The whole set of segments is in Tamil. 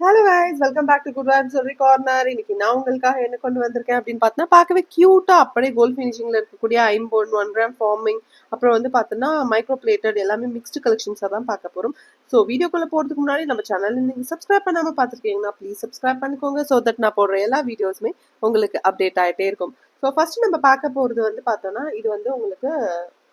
Hello guys. Welcome back to good one சொல்லி கார்னர் இன்னைக்கு நான் உங்களுக்காக என்ன கொண்டு வந்திருக்கேன் அப்படின்னு பார்த்தா பார்க்கவே கியூட்டாக அப்படியே கோல் ஃபினிஷிங்ல இருக்கக்கூடிய ஐம்போன் ஒன் கிராம் ஃபார்மிங் அப்புறம் வந்து பார்த்தோன்னா மைக்ரோ பிளேட்டட் எல்லாமே மிக்ஸ்டு கலெக்ஷன்ஸாக தான் பார்க்க போகிறோம் ஸோ வீடியோக்குள்ள போகிறதுக்கு முன்னாடி நம்ம சேனல் நீங்கள் சப்ஸ்கிரைப் பண்ணாமல் பார்த்துருக்கீங்கன்னா ப்ளீஸ் சப்ஸ்கிரைப் பண்ணிக்கோங்க ஸோ தட் நான் போடுற எல்லா வீடியோஸுமே உங்களுக்கு அப்டேட் ஆகிட்டே இருக்கும். ஸோ ஃபஸ்ட்டு நம்ம பார்க்க போகிறது வந்து பார்த்தோன்னா இது வந்து உங்களுக்கு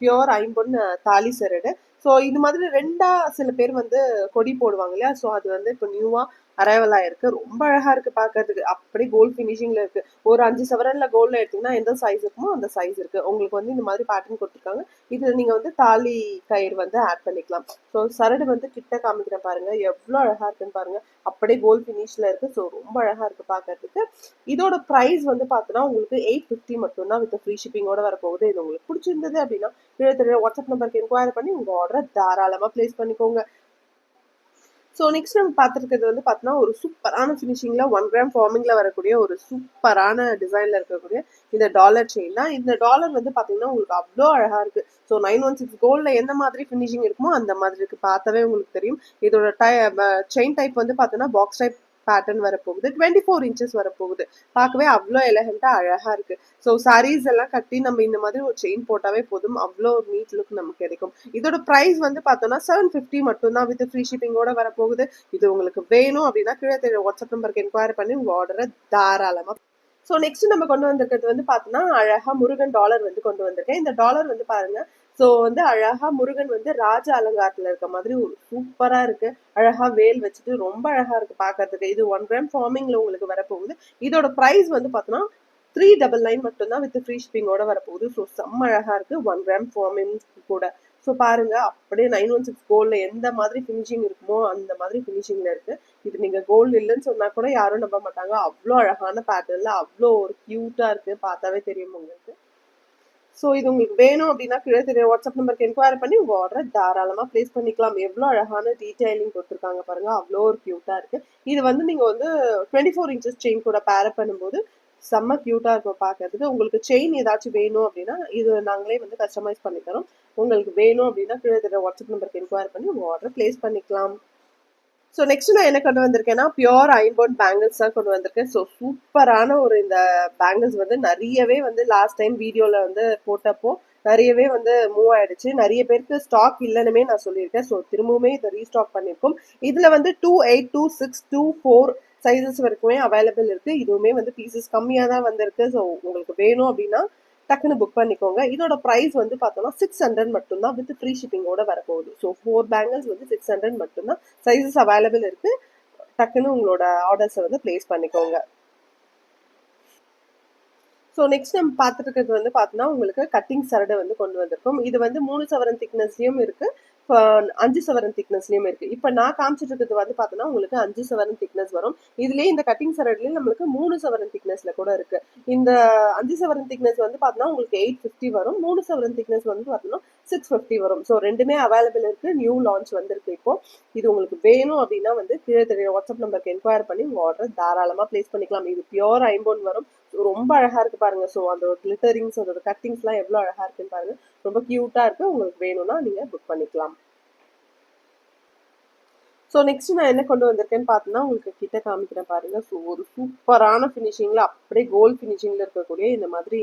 பியோர் ஐம்பொன் தாலி சரடு. ஸோ இது மாதிரி ரெண்டா சில பேர் வந்து கொடி போடுவாங்க இல்லையா? ஸோ அது வந்து இப்போ நியூவாக அரைவல் ஆயிருக்கு. ரொம்ப அழகா இருக்கு பாக்குறதுக்கு அப்படியே கோல்ட் ஃபினிஷிங்ல இருக்கு. ஒரு அஞ்சு சவரன்ல கோல்ட்ல எடுத்தீங்கன்னா எந்த சைஸ் இருக்குமோ அந்த சைஸ் இருக்கு. உங்களுக்கு வந்து இந்த மாதிரி பேட்டர்ன் கொடுத்துருக்காங்க. இதுல நீங்க வந்து தாலி கயிறு வந்து ஆட் பண்ணிக்கலாம். ஸோ சரடு வந்து கிட்ட காமிக்கிறேன் பாருங்க. எவ்வளோ அழகா இருக்குன்னு பாருங்க. அப்படியே கோல்ட் ஃபினிஷ்ல இருக்கு. ஸோ ரொம்ப அழகா இருக்கு பாக்குறதுக்கு இதோட ப்ரைஸ் வந்து பார்த்தோன்னா உங்களுக்கு எயிட் ஃபிஃப்டி மட்டும்தான் வித் ஃப்ரீ ஷிப்பிங்கோட வரப்போகுது. இது உங்களுக்கு பிடிச்சிருந்தது அப்படின்னா கீழே வாட்ஸ்அப் நம்பருக்கு என்கொயரி பண்ணி உங்க ஆர்டரை தாராளமாக ப்ளேஸ் பண்ணிக்கோங்க. ஸோ நெக்ஸ்ட் நம்ம பார்த்துருக்கிறது வந்து பார்த்தோன்னா ஒரு சூப்பரான ஃபினிஷிங்கில் ஒன் கிராம் ஃபார்மிங்கில் வரக்கூடிய ஒரு சூப்பரான டிசைனில் இருக்கக்கூடிய இந்த டாலர் செயின் தான். இந்த டாலர் வந்து பார்த்தீங்கன்னா உங்களுக்கு அவ்வளோ அழகாக இருக்குது ஸோ நைன் ஒன் சிக்ஸ் கோல்டில் எந்த மாதிரி ஃபினிஷிங் இருக்குமோ அந்த மாதிரி இருக்குது பார்த்தாவே உங்களுக்கு தெரியும். இதோட டை செயின் டைப் வந்து பார்த்தோன்னா பாக்ஸ் டைப் பேட்டர்ன் வரப்போகுது. டுவெண்ட்டி ஃபோர் இன்ச்சஸ் வரப்போகுது. பார்க்கவே அவ்வளோ எலகண்ட்டாக அழகாக இருக்குது ஸோ சாரீஸ் எல்லாம் கட்டி நம்ம இந்த மாதிரி ஒரு செயின் போட்டாவே போதும். அவ்வளோ ஒரு நீட் லுக் நமக்கு கிடைக்கும். இதோட ப்ரைஸ் வந்து பார்த்தோம்னா செவன் ஃபிஃப்டி மட்டும்தான் வித் ஃப்ரீ ஷிப்பிங்கோட வரப்போகுது. இது உங்களுக்கு வேணும் அப்படின்னா கீழே தெரிய வாட்ஸ்அப் நம்பருக்கு என்கொயரி பண்ணி உங்கள் ஆர்டரை தாராளமாக ஸோ நெக்ஸ்ட் நம்ம கொண்டு வந்திருக்கிறது வந்து பார்த்தோன்னா அழகாக முருகன் டாலர் வந்து கொண்டு வந்திருக்கேன். இந்த டாலர் வந்து பாருங்க ஸோ வந்து அழகா முருகன் வந்து ராஜ அலங்காரத்துல இருக்க மாதிரி ஒரு சூப்பரா இருக்கு. அழகா வேல் வச்சுட்டு ரொம்ப அழகா இருக்கு பாக்குறதுக்கு. இது ஒன் கிராம் ஃபார்மிங்ல உங்களுக்கு வரப்போகுது. இதோட ப்ரைஸ் வந்து பார்த்தோன்னா த்ரீ டபுள் நைன் மட்டும்தான் வித் ஃப்ரீ ஷிப்பிங்கோட வரப்போகுது. ஸோ செம்ம அழகா இருக்கு. ஒன் கிராம் ஃபார்மிங் கூட. ஸோ பாருங்க அப்படியே நைன் ஒன் சிக்ஸ் கோல்ட்ல எந்த மாதிரி ஃபினிஷிங் இருக்குமோ அந்த மாதிரி ஃபினிஷிங்ல இருக்கு. இது நீங்க கோல்டு இல்லைன்னு சொன்னா கூட யாரும் நம்ப மாட்டாங்க. அவ்வளோ அழகான பேட்டர்ன்ல அவ்வளோ ஒரு கியூட்டா இருக்கு. பார்த்தாவே தெரியும் உங்களுக்கு. ஸோ இது உங்களுக்கு வேணும் அப்படின்னா கீழே தெரிய வாட்ஸ்அப் நம்பருக்கு என்கொயர் பண்ணி உங்கள் ஆர்டரை தாராளமாக ப்ளேஸ் பண்ணிக்கலாம். எவ்வளோ அழகான டீடைலிங் கொடுத்துருக்காங்க பாருங்கள் அவ்வளோ ஒரு க்யூட்டாக இருக்குது இது வந்து நீங்கள் வந்து டுவெண்ட்டி ஃபோர் இன்ச்சஸ் செயின் கூட பேரப் பண்ணும்போது செம்ம க்யூட்டாக இருக்கும் பார்க்கறதுக்கு உங்களுக்கு செயின் ஏதாச்சும் வேணும் அப்படின்னா இது நாங்களே வந்து கஸ்டமைஸ் பண்ணி தரோம். உங்களுக்கு வேணும் அப்படின்னா கீழே தெரிய வாட்ஸ்அப் நம்பருக்கு என்கொயர் பண்ணி உங்கள் ஆர்டர் ப்ளேஸ் பண்ணிக்கலாம். ஸோ நெக்ஸ்ட் நான் என்ன கொண்டு வந்திருக்கேன்னா பியோர் ஐம்போன் பேங்கிள்ஸ் தான் கொண்டு வந்திருக்கேன். ஸோ சூப்பரான ஒரு இந்த பேங்கிள்ஸ் வந்து நிறையவே வந்து லாஸ்ட் டைம் வீடியோவில் வந்து போட்டப்போ நிறையவே வந்து மூவ் ஆயிடுச்சு. நிறைய பேருக்கு ஸ்டாக் இல்லைன்னுமே நான் சொல்லியிருக்கேன். ஸோ திரும்பவுமே இதை ரீஸ்டாக் பண்ணியிருக்கோம். இதில் வந்து two eight two six two four sizes வரைக்குமே அவைலபிள் இருக்குது இதுவுமே வந்து பீசஸ் கம்மியாக தான் வந்திருக்கு. ஸோ உங்களுக்கு வேணும் அப்படின்னா டக்குன்னு புக் பண்ணிக்கோங்க. இதோட ப்ரைஸ் வந்து பார்த்தோம்னா சிக்ஸ் ஹண்ட்ரட் மட்டும்தான் வித் ஃப்ரீ ஷிப்பிங்கோட வரப்போகுது. ஸோ ஃபோர் பேங்கிள்ஸ் வந்து சிக்ஸ் ஹண்ட்ரட் மட்டும்தான். சைஸஸ் அவைலபிள் இருக்குது டக்குன்னு உங்களோட ஆர்டர்ஸை வந்து பிளேஸ் பண்ணிக்கோங்க. ஸோ நெக்ஸ்ட் நம்ம பார்த்துட்டு இருக்கிறது வந்து பார்த்தோன்னா உங்களுக்கு கட்டிங் சரடை வந்து கொண்டு வந்திருக்கும். இது வந்து மூணு சவரன் திக்னஸ்லையும் இருக்கு. அஞ்சு சவரன் திக்னஸ்லையும் இருக்கு. இப்போ நான் காமிச்சிட்டு இருக்கிறது வந்து பார்த்தோன்னா உங்களுக்கு அஞ்சு சவரன் திக்னஸ் வரும். இதுலயே இந்த கட்டிங் சரடுலேயே நம்மளுக்கு மூணு சவரன் திக்னஸ்ல கூட இருக்கு. இந்த அஞ்சு சவரன் திக்னஸ் வந்து பார்த்தோன்னா உங்களுக்கு எயிட் ஃபிஃப்டி வரும். மூணு சவரன் திக்னஸ் வந்து பார்த்தோன்னா சிக்ஸ் ஃபிஃப்டி வரும். ஸோ ரெண்டுமே அவைலபிள் இருக்கு. நியூ லான்ச் வந்திருக்கு இப்போ. இது உங்களுக்கு வேணும் அப்படின்னா வந்து கீழே தெரிய வாட்ஸ்அப் நம்பருக்கு என்கொயர் பண்ணி உங்க ஆர்டர் தாராளமாக பிளேஸ் பண்ணிக்கலாம். இது பியோர் ஐம்போன் வரும். ரொம்ப அழகா இருக்கு பாருங்க. ஸோ அந்த கிளிட்டரிங்ஸ் அதோட கட்டிங்ஸ்லாம் எவ்வளோ அழகா இருக்குன்னு பாருங்க. ரொம்ப கியூட்டா இருக்கு. உங்களுக்கு வேணும்னா நீங்க புக் பண்ணிக்கலாம். ஸோ நெக்ஸ்ட் நான் என்ன கொண்டு வந்திருக்கேன்னு பார்த்தோன்னா உங்களுக்கு கிட்ட காமிக்கிறேன் பாருங்க. ஸோ ஒரு சூப்பரான ஃபினிஷிங்கில் அப்படியே கோல்ட் ஃபினிஷிங்கில் இருக்கக்கூடிய இந்த மாதிரி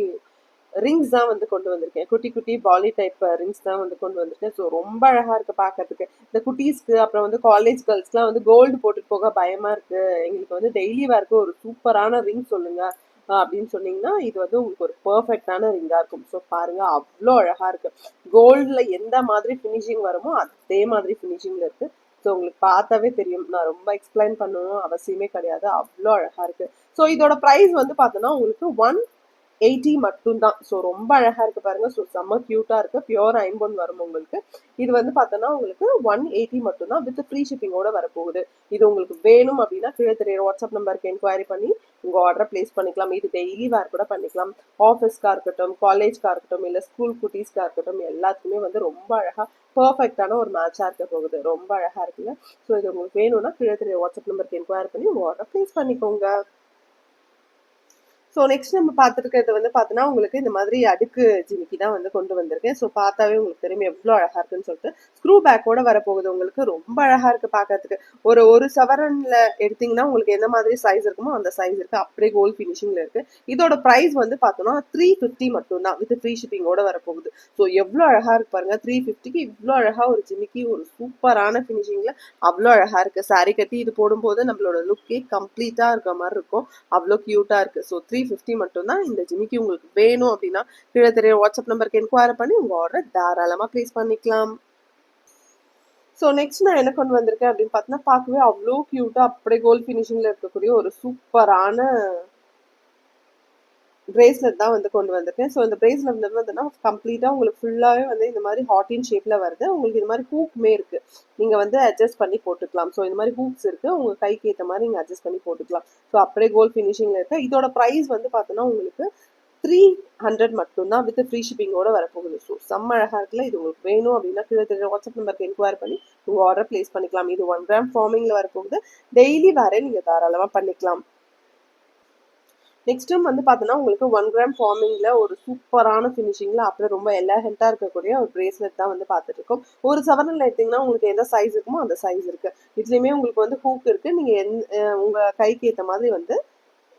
ரிங்ஸ் தான் வந்து கொண்டு வந்திருக்கேன். குட்டி குட்டி பாலி டைப் ரிங்ஸ் தான் வந்து கொண்டு வந்திருக்கேன். ஸோ ரொம்ப அழகாக இருக்குது பார்க்கறதுக்கு இந்த குட்டீஸ்க்கு அப்புறம் வந்து காலேஜ் கேர்ள்ஸ்லாம் வந்து கோல்டு போட்டுட்டு போக பயமாக இருக்குது எங்களுக்கு வந்து டெய்லி வேர்க்கு ஒரு சூப்பரான ரிங் சொல்லுங்கள் அப்படின்னு சொன்னீங்கன்னா இது வந்து உங்களுக்கு ஒரு பர்ஃபெக்டான ரிங்கா இருக்கும். ஸோ பாருங்க அவ்வளோ அழகா இருக்கு. கோல்டில் எந்த மாதிரி ஃபினிஷிங் வருமோ அதே மாதிரி ஃபினிஷிங்கில் இருக்கு. ஸோ உங்களுக்கு பார்த்தாவே தெரியும். நான் ரொம்ப எக்ஸ்பிளைன் பண்ணணும் அவசியமே கிடையாது. அவ்வளோ அழகா இருக்கு. ஸோ இதோட ப்ரைஸ் வந்து பார்த்தோன்னா உங்களுக்கு ஒன் எயிட்டி மட்டும்தான். ஸோ ரொம்ப அழகாக இருக்குது பாருங்கள் ஸோ செம்ம க்யூட்டாக இருக்குது பியோர் ஐம்பொன் வரும் உங்களுக்கு. இது வந்து பார்த்தோன்னா உங்களுக்கு ஒன் எயிட்டி மட்டும்தான் வித் ஃப்ரீ ஷிப்பிங்கோட வரப்போகுது. இது உங்களுக்கு வேணும் அப்படின்னா கீழே தெரியுற வாட்ஸ்அப் நம்பருக்கு என்கொயரி பண்ணி உங்கள் ஆர்டரை பிளேஸ் பண்ணிக்கலாம். இது டெய்லி வேர் கூட பண்ணிக்கலாம். ஆஃபீஸ்க்காக இருக்கட்டும் காலேஜ்க்காக இருக்கட்டும் இல்லை ஸ்கூல் குட்டீஸ்க்காக இருக்கட்டும் எல்லாத்துக்குமே வந்து ரொம்ப அழகாக பர்ஃபெக்டான ஒரு மேட்சாக இருக்க போகுது. ரொம்ப அழகாக இருக்குங்க. ஸோ இது உங்களுக்கு வேணும்னா கீழே தெரியுற வாட்ஸ்அப் நம்பருக்கு என்கொயரி பண்ணி உங்கள் ஆர்டரை பிளேஸ் பண்ணிக்கோங்க. ஸோ நெக்ஸ்ட் நம்ம பார்த்துருக்கிறது வந்து பார்த்தோன்னா உங்களுக்கு இந்த மாதிரி அடுக்கு ஜிமிக்கி தான் வந்து கொண்டு வந்திருக்கேன். ஸோ பார்த்தாவே உங்களுக்கு தெரியும் எவ்வளோ அழகாக இருக்குன்னு சொல்லிட்டு. ஸ்க்ரூ பேக்கோட வரப்போகுது உங்களுக்கு. ரொம்ப அழகாக இருக்குது பார்க்கறதுக்கு. ஒரு ஒரு சவரனில் எடுத்தீங்கன்னா உங்களுக்கு எந்த மாதிரி சைஸ் இருக்குமோ அந்த சைஸ் இருக்குது அப்படியே கோல் ஃபினிஷிங்கில் இருக்குது இதோட ப்ரைஸ் வந்து பார்த்தோன்னா த்ரீ ஃபிஃப்டி மட்டும்தான். வித் ஃப்ரீ ஷிப்பிங்கோட வரப்போகுது. ஸோ எவ்வளோ அழகாக இருக்கு பாருங்கள் த்ரீ ஃபிஃப்டிக்கு இவ்வளோ அழகாக ஒரு ஜிமிக்கி ஒரு சூப்பரான ஃபினிஷிங்கில் அவ்வளோ அழகாக இருக்குது சாரி கட்டி இது போடும்போது நம்மளோட லுக்கே கம்ப்ளீட்டாக இருக்க மாதிரி இருக்கும். அவ்வளோ க்யூட்டாக இருக்குது ஸோ த்ரீ ஃபிஃப்டி மட்டும்தான் இந்த ஜிமிக்கி உங்களுக்கு வேணும் அப்படின்னா கீழே தெரிய வாட்ஸ்அப் நம்பருக்கு என்கொயரி பண்ணி உங்கள் ஆர்டர் தாராளமாக ப்ளேஸ் பண்ணிக்கலாம். ஸோ நெக்ஸ்ட் நான் என்ன கொண்டு வந்திருக்கேன் அப்படின்னு பார்த்தீங்கன்னா பார்க்கவே அவ்வளோ க்யூட்டாக அப்படியே கோல்ட் ஃபினிஷிங்கில் இருக்கக்கூடிய ஒரு சூப்பரான பிரேஸ்லெட் தான் வந்து கொண்டு வந்திருக்கேன். ஸோ இந்த பிரேஸ்லெட் வந்து வந்துன்னா கம்ப்ளீட்டாக உங்களுக்கு ஃபுல்லாகவே வந்து இந்த மாதிரி ஹாட்டின் ஷேப்பில் வருது. உங்களுக்கு இந்த மாதிரி ஹூக்குமே இருக்குது நீங்கள் வந்து அட்ஜஸ்ட் பண்ணி போட்டுக்கலாம். ஸோ இந்த மாதிரி ஹூக்ஸ் இருக்குது உங்கள் கைக்கு ஏற்ற மாதிரி நீங்கள் அட்ஜஸ்ட் பண்ணி போட்டுக்கலாம். ஸோ அப்படியே கோல்ட் ஃபினிஷிங்கில் இருக்குது இதோட ப்ரைஸ் வந்து பார்த்தோன்னா உங்களுக்கு த்ரீ ஹண்ட்ரட் மட்டும்தான் வித் ஃப்ரீ ஷிப்பிங்கோட வரப்போகுது. ஸோ செம்ம அழகாக இருக்குல்ல. இது உங்களுக்கு வேணும் அப்படின்னா கீழே தெரிஞ்ச வாட்ஸ்அப் நம்பருக்கு என்கொயர் பண்ணி உங்கள் ஆர்டர் ப்ளேஸ் பண்ணிக்கலாம். இது ஒன் கிராம் ஃபார்மிங்கில் வரப்போகுது. டெய்லி வேறே நீங்கள் தாராளமாக பண்ணிக்கலாம். நெக்ஸ்ட்டும் வந்து பார்த்தோன்னா உங்களுக்கு ஒன் கிராம் ஃபார்மிங்கில் ஒரு சூப்பரான ஃபினிஷிங்கில் அப்புறம் ரொம்ப எலகெண்ட்டாக இருக்கக்கூடிய ஒரு பிரேஸ்லெட் தான் வந்து பார்த்துட்டு இருக்கோம் ஒரு சவரனில் எடுத்திங்கன்னா உங்களுக்கு எந்த சைஸ் இருக்குமோ அந்த சைஸ் இருக்குது இதுலேயுமே உங்களுக்கு வந்து ஹூக் இருக்குது நீங்கள் எந் உங்கள் கைக்கு ஏற்ற மாதிரி வந்து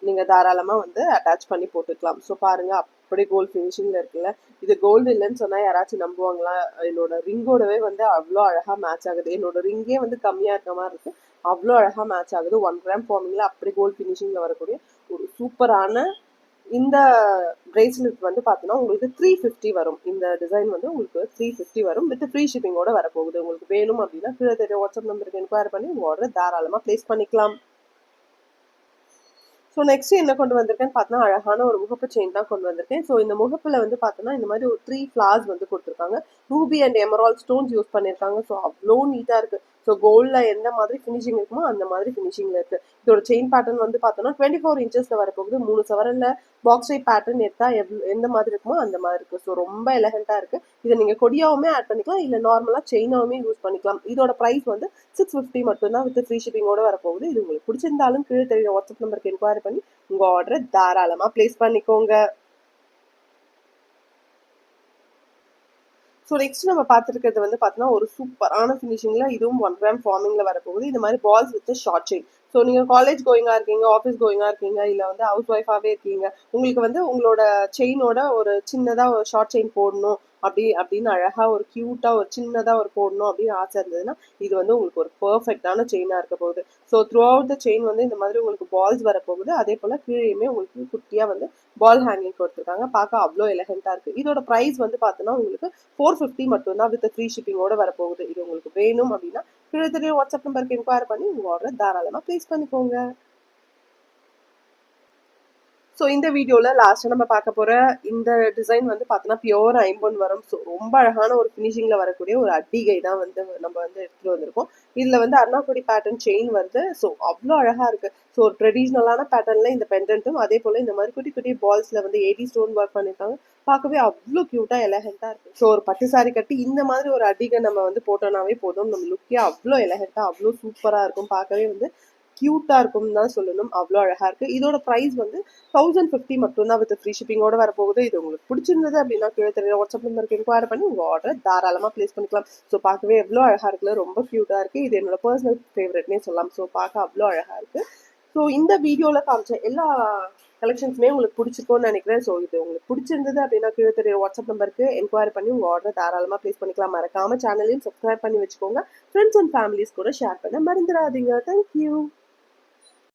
நீங்கள் தாராளமாக வந்து அட்டாச் பண்ணி போட்டுக்கலாம். ஸோ பாருங்கள் அப்படி கோல்டு ஃபினிஷிங்கில் இருக்குல்ல? இது கோல்டு இல்லைன்னு சொன்னால் யாராச்சும் நம்புவாங்களா? என்னோட ரிங்கோடவே வந்து அவ்வளோ அழகாக மேட்ச் ஆகுது. என்னோட ரிங்கே வந்து கம்மியாக இருக்க மாதிரி இருக்குது அவ்வளோ அழகாக மேட்ச் ஆகுது. ஒன் கிராம் ஃபார்மிங்கில் அப்படி கோல்டு ஃபினிஷிங்கில் வரக்கூடிய ஒரு சூப்பரான இந்த பிரேஸ்லெட் வந்து பார்த்தோன்னா உங்களுக்கு த்ரீ ஃபிஃப்டி வரும். இந்த டிசைன் வந்து உங்களுக்கு த்ரீ ஃபிஃப்டி வரும். வித் ஃப்ரீ ஷிப்பிங்கோட வரப்போகுது. உங்களுக்கு வேணும் அப்படின்னா கீழே தெரிய வாட்ஸ்அப் நம்பருக்கு என்கொயரி பண்ணி உங்கள் ஆர்டர் தாராளமாக ப்ளேஸ் பண்ணிக்கலாம். ஸோ நெக்ஸ்ட் என்ன கொண்டு வந்திருக்கேன்னு பார்த்தோன்னா அழகான ஒரு முகப்பு செயின் தான் கொண்டு வந்திருக்கேன். ஸோ இந்த முகப்பில் வந்து பார்த்தோன்னா இந்த மாதிரி ஒரு த்ரீ ஃப்ளார்ஸ் வந்து கொடுத்துருக்காங்க. Ruby and emerald stones use பண்ணியிருக்காங்க ஸோ அவ்வளோ நீட்டாக இருக்குது ஸோ கோல்டில் எந்த மாதிரி ஃபினிஷிங் இருக்குமோ அந்த மாதிரி ஃபினிஷிங்கில் இருக்குது இதோட செயின் பேட்டர்ன் வந்து பார்த்தோன்னா டுவெண்ட்டி ஃபோர் இன்ச்சஸில் வரப்போகுது. மூணு சவரில் பாக்ஸ் டைப் பேட்டர்ன் எடுத்தால் எவ் எந்த மாதிரி இருக்குமோ அந்த மாதிரி இருக்குது ஸோ ரொம்ப எலகண்ட்டாக இருக்குது இதை நீங்கள் கொடியாவுமே ஆட் பண்ணிக்கலாம். இல்லை நார்மலாக செயினாவுமே யூஸ் பண்ணிக்கலாம். இதோட ப்ரைஸ் வந்து சிக்ஸ் ஃபிஃப்டி மட்டும்தான் வித் ஃப்ரீ ஷிப்பிங்கோட வரப்போகுது. இது உங்களுக்கு பிடிச்சிருந்தாலும் கீழே தெரியுற வாட்ஸ்அப் நம்பருக்கு என்கொயரி பண்ணி உங்கள் ஆர்டரை தாராளமாக ப்ளேஸ் பண்ணிக்கோங்க. ஸோ நெக்ஸ்ட் நம்ம பார்த்துருக்கிறது வந்து பார்த்தோன்னா ஒரு சூப்பரான ஃபினிஷிங்கில் இதுவும் ஒன் கிராம் ஃபார்மிங்கில் வரப்போகுது. இந்த மாதிரி balls with short chain so நீங்கள் காலேஜ் கோயிங்காக இருக்கீங்க ஆஃபீஸ் கோயிங்காக இருக்கீங்க இல்லை வந்து ஹவுஸ் ஒய்ஃபாகவே இருக்கீங்க உங்களுக்கு வந்து உங்களோட செயினோட ஒரு சின்னதாக ஒரு ஷார்ட் செயின் போடணும். அப்படி அப்படின்னு அழகாக ஒரு க்யூட்டாக ஒரு சின்னதாக ஒரு போடணும் அப்படின்னு ஆசை இருந்ததுன்னா இது வந்து உங்களுக்கு ஒரு பர்ஃபெக்டான செயினாக இருக்க போகுது. So throughout the chain வந்து இந்த மாதிரி உங்களுக்கு பால்ஸ் வரப்போகுது அதே போல் கீழேயுமே உங்களுக்கு குட்டியாக வந்து பால் ஹேங்கிங் கொடுத்துருக்காங்க. பார்க்க அவ்வளோ எலகெண்ட்டாக இருக்குது இதோட ப்ரைஸ் வந்து பார்த்தோன்னா உங்களுக்கு ஃபோர் ஃபிஃப்டி மட்டும்தான் வித் ஃப்ரீ ஷிப்பிங்கோட வரப்போகுது இது உங்களுக்கு வேணும் அப்படின்னா கீழே தெரிய வாட்ஸ்அப் நம்பருக்கு என்கொயர் பண்ணி உங்கள் ஆர்டர் தாராளமாக ப்ளேஸ் பண்ணிக்கோங்க. ஸோ இந்த வீடியோவில் லாஸ்ட்டாக நம்ம பார்க்க போகிற இந்த டிசைன் வந்து பார்த்தோன்னா பியோர் ஐம்பொன் வரும். ஸோ ரொம்ப அழகான ஒரு ஃபினிஷிங்கில் வரக்கூடிய ஒரு அட்டிகை தான் வந்து நம்ம வந்து எடுத்துகிட்டு வந்திருக்கோம். இதில் வந்து அண்ணாக்குடி பேட்டர்ன் செயின் வருது. ஸோ அவ்வளோ அழகாக இருக்குது ஸோ ஒரு ட்ரெடிஷ்னலான பேட்டர்னில் இந்த பெண்டன்ட்டும் அதே போல் இந்த மாதிரி குட்டி குட்டி பால்ஸில் வந்து எயிட்டி ஸ்டோன் ஒர்க் பண்ணியிருக்காங்க பார்க்கவே அவ்வளோ க்யூட்டாக எலகெண்ட்டாக இருக்குது ஸோ ஒரு பட்டு சாரி கட்டி இந்த மாதிரி ஒரு அடிகை நம்ம வந்து போட்டோம்னாவே போதும். நம்ம லுக்கே அவ்வளோ எலகெண்ட்டாக அவ்வளோ சூப்பராக இருக்கும். பார்க்கவே வந்து க்யூட்டாக இருக்கும்னு தான் சொல்லணும். அவ்வளோ அழகாக இருக்குது இதோட ப்ரைஸ் வந்து தௌசண்ட் ஃபிஃப்டி மட்டும்தான் வித் ஃப்ரீ ஷிப்பிங்கோட வரப்போகுது. இது உங்களுக்கு பிடிச்சிருந்தது அப்படின்னா கீழே தெரியல வாட்ஸ்அப் நம்பருக்கு என்கொயரி பண்ணி உங்கள் ஆர்டர் தாராளமாக ப்ளேஸ் பண்ணிக்கலாம். ஸோ பார்க்கவே எவ்வளோ அழகாக இருக்குல்ல ரொம்ப க்யூட்டாக இருக்குது இது என்னோட பர்சனல் ஃபேவரட்னே சொல்லலாம். ஸோ பார்க்க அவ்வளோ அழகாக இருக்குது ஸோ இந்த வீடியோவில் காமிச்ச எல்லா கலெக்ஷன்ஸுமே உங்களுக்கு பிடிச்சிருக்கும்னு நினைக்கிறேன். ஸோ இது உங்களுக்கு பிடிச்சிருந்தது அப்படின்னா கீழே தெரிய வாட்ஸ்அப் நம்பருக்கு என்கொயரி பண்ணி உங்கள் ஆர்டர் தாராளமாக ப்ளேஸ் பண்ணிக்கலாம். மறக்காமல் சேனலையும் சப்ஸ்கிரைப் பண்ணி வச்சுக்கோங்க. ஃப்ரெண்ட்ஸ் அண்ட் ஃபேமிலிஸ் கூட ஷேர் பண்ண மறந்துடாதீங்க. Thank you